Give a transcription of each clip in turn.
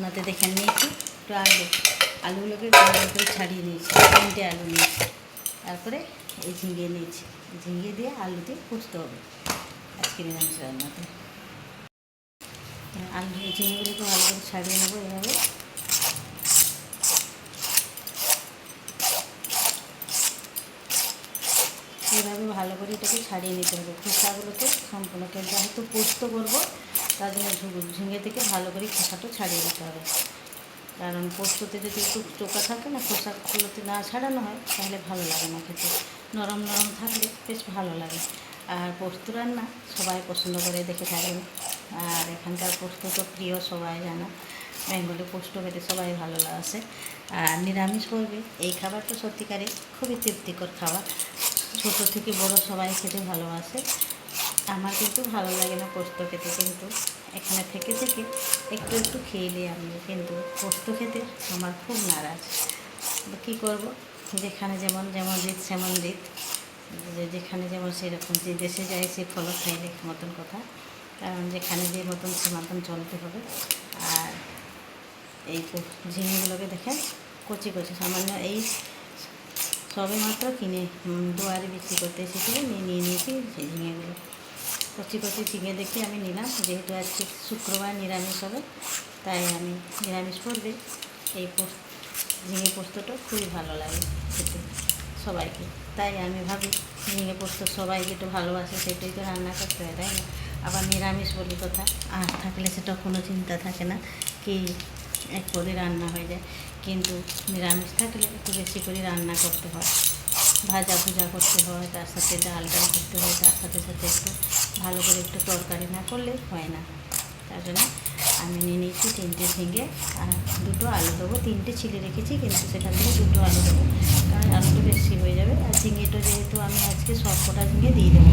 ওনাতে দেখে নিয়েছি। একটু আলু আলুগুলোকে ভালো করে ছাড়িয়ে নিয়েছি, তিনটে আলু নিয়েছি। তারপরে এই ঝিঙে নিয়েছি। ঝিঙে দিয়ে আলু দিয়ে পুষতে হবে। আজকে নিরামিষ রান্নাতে আলু ঝিঙেগুলোকে ভালো করে ছাড়িয়ে নেব এভাবে। এইভাবে ভালো করে এটাকে ছাড়িয়ে নিতে হবে। খোসাগুলোকে সম্পূর্ণ যেহেতু পোস্ত করব। তার জন্য ঝিঙে থেকে ভালো করে খোসাটা ছাড়িয়ে দিতে হবে। কারণ পোস্ততে যদি একটু চোকা থাকে না, খোসাগুলোতে না ছাড়ানো হয়, তাহলে ভালো লাগে না খেতে। নরম নরম থাকলে বেশ ভালো লাগে। আর পোস্ত রান্না সবাই পছন্দ করে দেখে থাকেন। আর এখানকার পোস্ত তো প্রিয় সবাই জানা। বেঙ্গলে পোস্ত খেতে সবাই ভালো লাগছে আর নিরামিষ করবে এই খাবারটা সত্যিকারে খুবই তৃপ্তিকর খাবার। ছোট থেকে বড় সবাই খেতে ভালোবাসে। আমার কিন্তু ভালো লাগে না পোস্ত খেতে কিন্তু। এখানে থেকে থেকে একটু একটু খেয়ে নিই আমি, কিন্তু পোস্ত খেতে আমার খুব নারাজ। কী করব? যেখানে যেমন যেমন রীত সেমন রীত যেখানে যেমন সেরকম যে দেশে যায় সে ফলো খাইলে মতন কথা। কারণ যেখানে যে মতন সে মতন চলতে হবে। আর এই ঝিঙেগুলোকে দেখেন কচি কচি সামান্য এই সবে মাত্র কিনে দুয়ারে বিক্রি করতে এসেছিল, নিয়ে নিয়ে নিয়েছি সেই ঝিঙেগুলো। কচি কচি ঝিঙে দেখে আমি নিলাম। যেহেতু আজকে শুক্রবার নিরামিষ হবে, তাই আমি নিরামিষ করবে। এই পোস্ত, ঝিঙে পোস্তটা খুবই ভালো লাগে খেতে সবাইকে। তাই আমি ভাবি, ঝিঙে পোস্ত সবাই যেটা ভালোবাসে সেটাই তো রান্না করতে হয়, তাই না? আবার নিরামিষ বলি কথা, আর থাকলে সেটা কোনো চিন্তা থাকে না কি এক করে রান্না হয়ে যায়। কিন্তু নিরামিষ থাকলে একটু বেশি করে রান্না করতে হয়। ভাজা ভুজা করতে হয়, তার সাথে ডাল ডাল করতে হয়, তার সাথে সাথে একটু ভালো করে একটু তরকারি না করলে হয় না। তার জন্য আমি নিয়ে নিয়েছি তিনটে ঝিঙে আর দুটো আলু দেবো। তিনটে ছিলে রেখেছি, কিন্তু সেখান থেকে দুটো আলু দেবো। কারণ আলুটা বেশি হয়ে যাবে আর ঝিঙেটা যেহেতু আমি আজকে সব কটা ঝিঙে দিয়ে দেবো।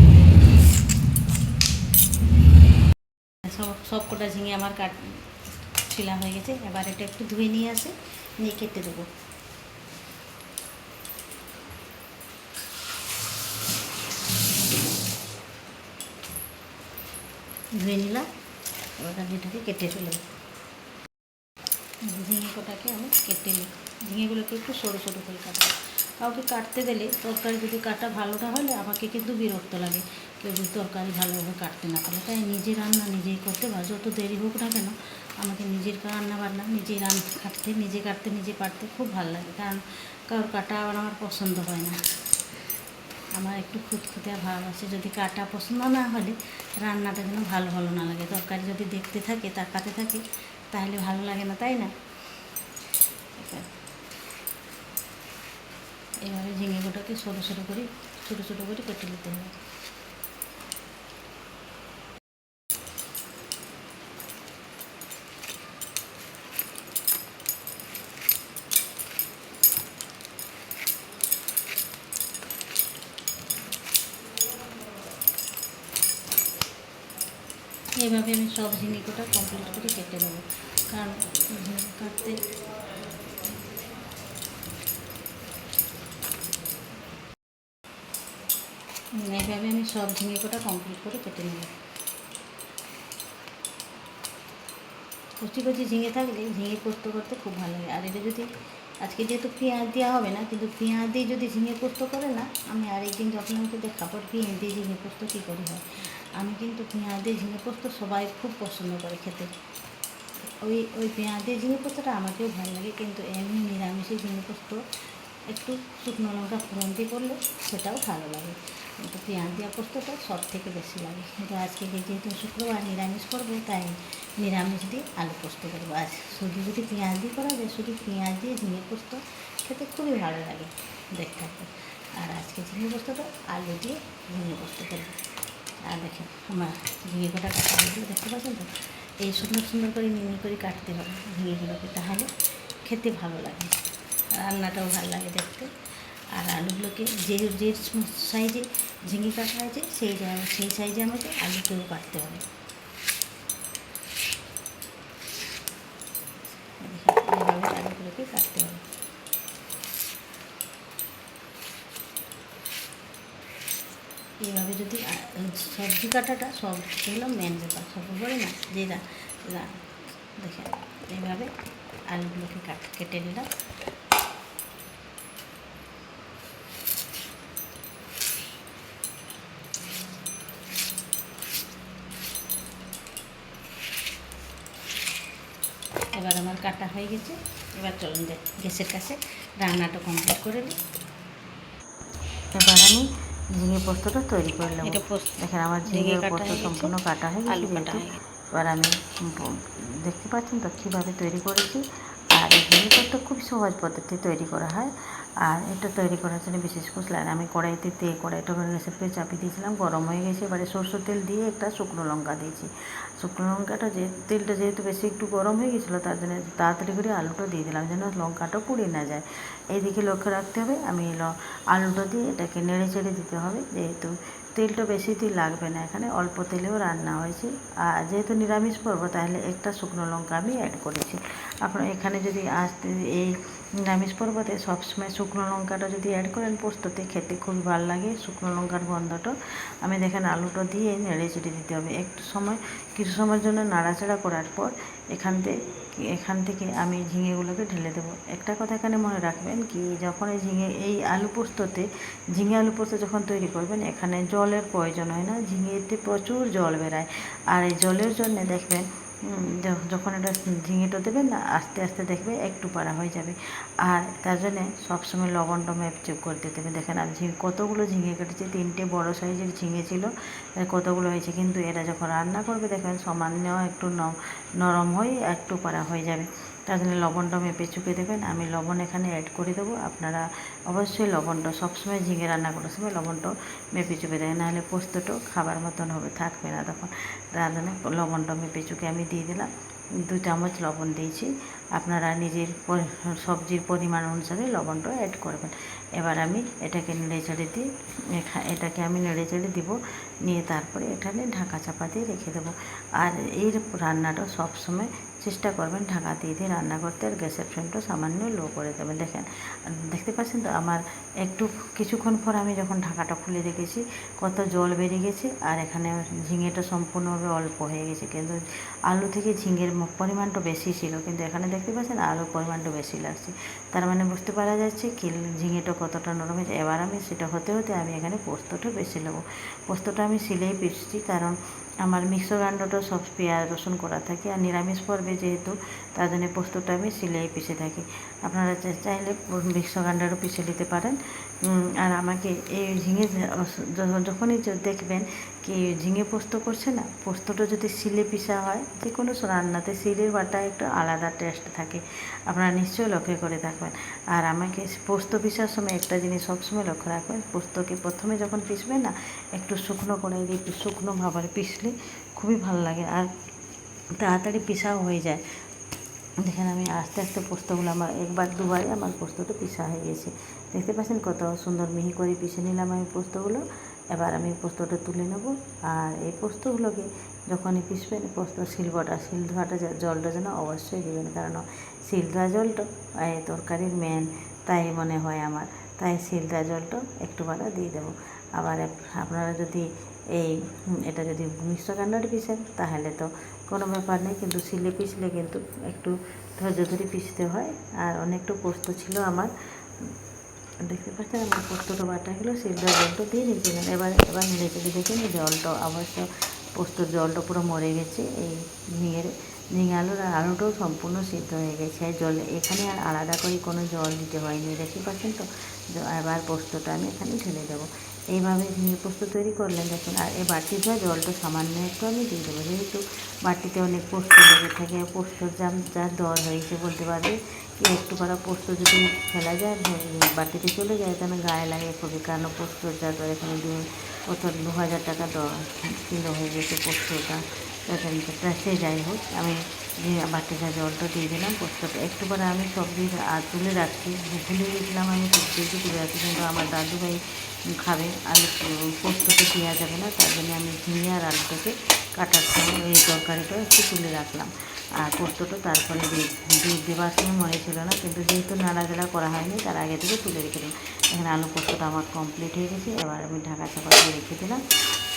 সব সব কটা ঝিঙে আমার কাট, ছিলা হয়ে গেছে। এবার এটা একটু ধুয়ে নিয়ে আসে, নিয়ে কেটে দেবো। ধুয়ে নিলাম, এবার আমি এটাকে কেটে ফেলব ঝিঙে কটাকে আমি কেটে নিই ঝিঙেগুলোকে একটু সরু সরু করে কাটবো। কাউকে কাটতে দিলে তরকারি যদি কাটা ভালো না হলে আমাকে কিন্তু বিরক্ত লাগে। কেউ যদি তরকারি ভালোভাবে কাটতে না পারে, তাই নিজে রান্না নিজেই করতে বা যত দেরি হোক না কেন, আমাকে নিজের রান্না বান্না নিজেই রান কাটতে, নিজে কাটতে, নিজে পারতে খুব ভালো লাগে। কারণ কারোর কাটা আবার আমার পছন্দ হয় না। আমার একটু খুঁতখুঁতে ভাব আছে যদি কাটা পছন্দ না হলে রান্নাটা যেন ভালো ভালো না লাগে। তরকারি যদি দেখতে থাকে তাকাতে থাকে, তাহলে ভালো লাগে না, তাই না? এভাবে ঝিঙেগুলোকে ছোটো ছোটো করে, ছোটো ছোটো করে কেটে নিতে হবে। এইভাবে আমি সব ঝিঙেগুলো কমপ্লিট করে কেটে নেব। কারণ কাটতে এইভাবে আমি সব ঝিঙেকোটা কমপ্লিট করে কেটে নেব। কচি কচি ঝিঙে থাকলে ঝিঙে পোস্ত করতে খুব ভালো লাগে আর এটা যদি, আজকে যেহেতু পেঁয়াজ দেওয়া হবে না, কিন্তু পেঁয়াজ দিয়ে যদি ঝিঙে পোস্ত করে না, আমি আরেকদিন যখন আমাকে দেখাবো পেঁয়াজ দিয়ে ঝিঙে পোস্ত কী করে হয়। আমি কিন্তু পেঁয়াজ দিয়ে ঝিঙে পোস্ত সবাই খুব পছন্দ করে খেতে। ওই ওই পেঁয়াজ দিয়ে ঝিঙে পোস্তটা আমাকেও ভালো লাগে, কিন্তু এমনি নিরামিষে ঝিঙে পোস্ত, একটু শুকনো লঙ্কা ফোড়ন দিয়ে করলে সেটাও ভালো লাগে। কিন্তু পেঁয়াজ দেওয়া পোস্তটা সব থেকে বেশি লাগে। কিন্তু আজকে যেহেতু শুক্রবার নিরামিষ করব, তাই নিরামিষ দিয়ে আলু পোস্ত করব। আজ শুধু যদি পেঁয়াজ দিয়ে করা যায়, শুধু পেঁয়াজ দিয়ে ঝিঙে পোস্ত খেতে খুবই ভালো লাগে দেখতে। আর আজকে ঝিঙে পোস্তটা আলু দিয়ে ঝিঙে পোস্ত করব। আর দেখেন, আমার ঝিঙে কটা কাটা দেখতে পাচ্ছেন তো? এই সুন্দর সুন্দর করে মিমি করে কাটতে হবে ঝিঙেগুলোকে তাহলে খেতে ভালো লাগে। রান্নাটাও ভালো লাগে দেখতে। আর আলুগুলোকে যে যে সাইজে ঝিঙে কাটা হয়েছে, সেই সেই সাইজে আমাকে আলুকেও কাটতে হবে। আলুগুলোকে কাটতে হবে। যদি সবজি কাটাটা সব হলো মেন ব্যাপার, সব করে না, যে রা- রা- দেখেন এইভাবে আলুগুলোকে কাট- কেটে নিলাম। এবার আমার কাটা হয়ে গেছে, এবার চলুন গ্যাসের কাছে রান্নাটা কমপ্লিট করে নিই। এবার আমি ঝিঙে পোস্তটা তৈরি করলাম নেব। দেখেন আমার ঝিঙে পোস্ত সম্পূর্ণ কাটা হয়ে গেছে। এবার আমি দেখতে পাচ্ছেন তো কীভাবে তৈরি করেছি। আর এই ঝিঙে পোস্ত খুব সহজ পদ্ধতি তৈরি করা হয়। আর এটা তৈরি করার জন্য বিশেষ করে লাগে আমি কড়াইতে তেল কড়াইটা গ্যাসের পেয়ে চাপিয়ে দিয়েছিলাম, গরম হয়ে গেছে। এবারে সরষের তেল দিয়ে একটা শুকনো লঙ্কা দিয়েছি। শুকনো লঙ্কাটা যে, তেলটা যেহেতু বেশি একটু গরম হয়ে গেছিল, তার জন্য তাড়াতাড়ি করে আলুটা দিয়ে দিলাম যেন লঙ্কাটা পুড়ে না যায়। এইদিকে লক্ষ্য রাখতে হবে, আমি আলুটা দিয়ে এটাকে নেড়ে চেড়ে দিতে হবে, যেহেতু তেলটা বেশি তেল লাগবে না এখানে, অল্প তেলেও রান্না হয়েছে। আর যেহেতু নিরামিষ পর্ব, তাহলে একটা শুকনো লঙ্কা আমি অ্যাড করেছি। আপনার এখানে যদি আসতে এই নিরামিষ পর্বতে সবসময় শুকনো লঙ্কাটা যদি অ্যাড করেন, পোস্ততে খেতে খুবই ভালো লাগে শুকনো লঙ্কার গন্ধটা। আমি দেখেন আলুটা দিয়ে নেড়ে চেড়ে দিতে হবে। একটু সময়, কিছু সময়ের জন্য নাড়াচাড়া করার পর এখান থেকে এখান থেকে আমি ঝিঙেগুলোকে ঢেলে দেবো। একটা কথা এখানে মনে রাখবেন কি, যখন এই ঝিঙে, এই আলু পোস্ততে, ঝিঙে আলু পোস্ত যখন তৈরি করবেন, এখানে জলের প্রয়োজন হয় না, ঝিঙেতে প্রচুর জল বেড়ায় আর এই জলের জন্য দেখবেন যখন এটা ঝিঙেটো দেবেন না, আস্তে আস্তে দেখবে একটু পারা হয়ে যাবে। আর তার জন্যে সবসময় লবণটা ম্যাপ চেক করে দিতে হবে। দেখেন আর ঝিঙে, কতগুলো ঝিঙে কেটেছে, তিনটে বড় সাইজের ঝিঙে ছিল কতগুলো হয়েছে, কিন্তু এরা যখন রান্না করবে দেখবেন সামান্য একটু নরম হয়ে একটু পাড়া হয়ে যাবে। তার জন্য লবণটা মেপে চুকে দেবেন আমি লবণ এখানে অ্যাড করে দেবো। আপনারা অবশ্যই লবণটা সবসময় ঝিঙে রান্না করার সময় লবণটা মেপে চুকে দেবেন নাহলে পোস্তটাও খাবার মতন হবে, থাকবে না তখন। রাঁধুনে লবণটা মেপে চুকে আমি দিয়ে দিলাম, দু চামচ লবণ দিয়েছি। আপনারা নিজের সবজির পরিমাণ অনুসারে লবণটা অ্যাড করবেন। এবার আমি এটাকে নেড়ে চেড়ে দিই এটাকে আমি নেড়ে চেড়ে দিব, নিয়ে তারপরে এখানে ঢাকা চাপা দিয়ে রেখে দেবো। আর এই রান্নাটা সবসময় চেষ্টা করবেন ঢাকা দিয়ে দিয়ে রান্না করতে। আর গ্যাসের ফ্লেমটা সামান্য লো করে দেবেন। দেখেন, দেখতে পাচ্ছেন তো আমার একটু কিছুক্ষণ পর আমি যখন ঢাকাটা খুলে রেখেছি, কত জল বেরিয়ে গেছে। আর এখানে ঝিঙেটা সম্পূর্ণভাবে অল্প হয়ে গেছে। কিন্তু আলু থেকে ঝিঙের পরিমাণটা বেশি ছিল। কিন্তু এখানে দেখতে পাচ্ছেন আলুর পরিমাণটা বেশি লাগছে। তার মানে বুঝতে পারা যাচ্ছে কি ঝিঙেটা কতটা নরম হয়েছে। এবার আমি সেটা হতে হতে আমি এখানে পোস্তটা বেশি নেব। পোস্তটা আমি সিলেই পিসছি কারণ আমার মিক্সর গ্রাইন্ডারটা সব পেঁয়াজ, রসুন করা থাকে আর নিরামিষ পর্বে যেহেতু তার জন্য পোস্তটা আমি সিলেই পিষে থাকি। আপনারা চাইলে মিক্সর গ্রাইন্ডারও পিষে নিতে পারেন। আর আমাকে এই ঝিঙে যখনই দেখবেন কি ঝিঙে পোস্ত করছে না? পোস্তটা যদি শিলে পিষা হয় যে কোনো রান্নাতে শিলের বাটা একটু আলাদা টেস্ট থাকে। আপনারা নিশ্চয়ই লক্ষ্য করে থাকবেন। আর আমাকে পোস্ত পিসার সময় একটা জিনিস সবসময় লক্ষ্য রাখবেন, পোস্তকে প্রথমে যখন পিসবেন না, একটু শুকনো করে দিয়ে একটু শুকনো ভাবার পিসলে খুবই ভালো লাগে। আর তাড়াতাড়ি পিসাও হয়ে যায়। দেখেন আমি আস্তে আস্তে পোস্তগুলো আমার একবার দুবারে আমার পোস্তটা পিসা হয়ে গেছে। দেখতে পাচ্ছেন কত সুন্দর মিহি করে পিষে নিলাম আমি পোস্তগুলো। এবার আমি পোস্তটা তুলে নেব। আর এই পোস্তগুলোকে যখনই পিসবেন পোস্ত শিলবটা, শিল ধোয়াটা জলটা যেন অবশ্যই দেবেন। কারণ শিল ধোয়া জলটা এই তরকারির মেন তাই মনে হয় আমার। তাই শিল ধোয়া জলটা একটু বাড়া দিয়ে দেবো। আবার আপনারা যদি এই, এটা যদি মিশ্র গ্রাইন্ডারে পিসেন তাহলে তো কোনো ব্যাপার নেই। কিন্তু শিলে পিসলে কিন্তু একটু ধৈর্য ধরে পিসতে হয়। আর অনেকটা পোস্ত ছিল আমার। দেখতে পাচ্ছেন আমার পোস্তটা বাটা হলো, সেই জলটা দিয়ে রেখেছিলাম এবার এবার চেড়ে দেখুন জলটা অবশ্য পোস্তর জলটা পুরো মরে গেছে। এই নিয়ে নিয়ে আলুর আর আলুটাও সম্পূর্ণ সিদ্ধ হয়ে গেছে। আর জল এখানে আর আলাদা করে কোনো জল দিতে হয়নি। দেখতে পাচ্ছেন তো? এবার পোস্তটা আমি এখানে ঢেলে দেবো। এইভাবে ঝিঙে পোস্ত তৈরি করলেন দেখুন। আর এই বাটি জলটা সামান্য একটু আমি দিয়ে দেবো। যেহেতু বাটিতে অনেক পোস্ত লেগে থাকে, পোস্তর যা যা দর হয়েছে বলতে পারবে কি একটু করা পোস্ত যদি ফেলা যায় বাটিতে চলে যায়, তাহলে গায়ে লাগে খুবই কারণ পোস্ত যা দর এখানে দিয়ে কত দু হাজার টাকা দর কিলো হয়ে গেছে পোস্তটা। সে যাই হোক, আমি বাটিটা জলটা দিয়ে দিলাম, পোস্তটা একটু পরে আমি সবজি আর তুলে রাখছি। ভুলে গেছিলাম আমি সবজি তুলে রাখছি, কিন্তু আমার দাদু ভাই খাবে আলু পোস্ততে দেওয়া যাবে না, তার জন্য আমি ঝিঙে আর আলুটাকে কাটার সময় এই তরকারিটা একটু তুলে রাখলাম। আর পোস্তটা তারপরে দিয়ে দেওয়ার সময় মনে ছিল না, কিন্তু যেহেতু নাড়াচাড়া করা হয়নি, তার আগে থেকে তুলে রেখে দিলাম। এখানে আলু পোস্তটা আমার কমপ্লিট হয়ে গেছে, এবার আমি ঢাকা চাপা দিয়ে রেখে দিলাম।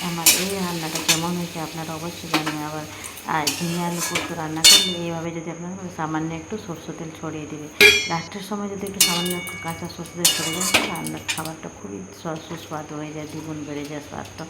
আমার এই রান্নাটা কেমন হয়েছে আপনারা অবশ্যই জানেন। আবার, আর ঝিঙে আলু পোস্ত রান্না করলে এইভাবে যদি আপনারা সামান্য একটু সরষে তেল ছড়িয়ে দেবে। লাস্টের সময় যদি একটু সামান্য একটু কাঁচা সরষে তেল ছড়িয়ে দেন রান্নার খাবারটা খুবই স্বাদ- সুস্বাদ হয়ে যায়, দ্বিগুণ বেড়ে যায় স্বাদটা।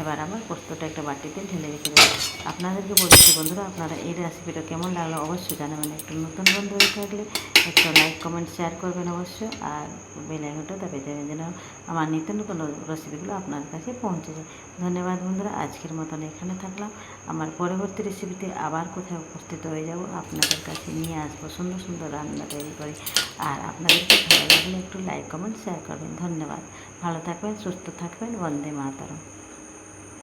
এবার আমার পোস্তটা একটা বাটিতে ঢেলে রেখে দেবো। আপনাদেরকে বলছি বন্ধুরা, আপনারা এই রেসিপিটা কেমন লাগল অবশ্যই জানাবেন। একটু নতুন বন্ধু হয়ে থাকলে একটু লাইক কমেন্ট শেয়ার করবেন অবশ্যই। আর বেল আইকনটা দাবিয়ে দেবেন যেন আমার নিত্য নতুন রেসিপিগুলো আপনার কাছে পৌঁছে যায়। ধন্যবাদ বন্ধুরা, আজকের মতন এখানে থাকলাম। আমার পরবর্তী রেসিপিতে আবার কোথায় উপস্থিত হয়ে যাব। আপনাদের কাছে নিয়ে আসব সুন্দর সুন্দর রান্না তৈরি করে। আর আপনাদেরকে ভালো লাগলে একটু লাইক কমেন্ট শেয়ার করবেন। ধন্যবাদ। ভালো থাকবেন, সুস্থ থাকবেন। বন্দে মাতারম।